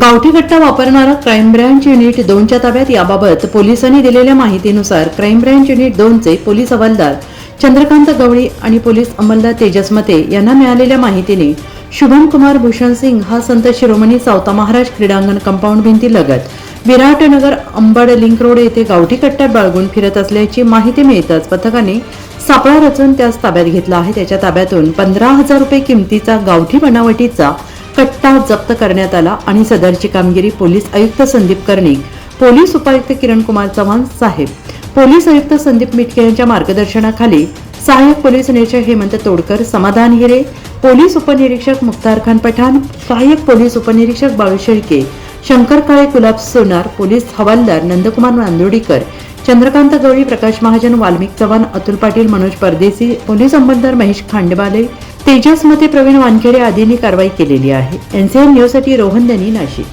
गावठी कट्टा वापरणारा क्राईम ब्रँच युनिट दोनच्या ताब्यात याबाबत पोलिसांनी दिलेल्या माहितीनुसार क्राईम ब्रँच युनिट दोनचे पोलीस हवालदार चंद्रकांत गवळी आणि पोलीस अंमलदार तेजस मते यांना मिळालेल्या माहितीने शुभम कुमार भूषण सिंग हा संत शिरोमणी सावता महाराज क्रीडांगण कंपाऊंड भिंती लगत विराटनगर अंबड लिंक रोड येथे गावठी कट्टा बाळगून फिरत असल्याची माहिती मिळताच पथकाने सापळा रचून त्यास ताब्यात घेतला आहे. त्याच्या ताब्यातून पंधरा हजार रुपये किमतीचा गावठी बनावटीचा कट्टा जप्त करण्यात आला आणि सदरची कामगिरी पोलीस आयुक्त संदीप कर्णिक पोलीस उपायुक्त किरण कुमार चव्हाण साहेब पोलीस आयुक्त संदीप मिटके यांच्या मार्गदर्शनाखाली सहाय्यक पोलीस निरीक्षक हेमंत तोडकर समाधान हिरे पोलीस उपनिरीक्षक मुख्तार खान पठाण सहाय्यक पोलीस उपनिरीक्षक बाळू शेळके शंकर काळे गुलाब सोनार पोलीस हवालदार नंदकुमार नांदोडीकर चंद्रकांत गवळी प्रकाश महाजन वाल्मिक चव्हाण अतुल पाटील मनोज परदेसी पोलीस अंमलदार महेश खांडवाले तेजसमध्ये प्रवीण वानखेडे आदींनी कारवाई केलेली आहे. एनसीएन न्यूजसाठी रोहन दनी नाशिक.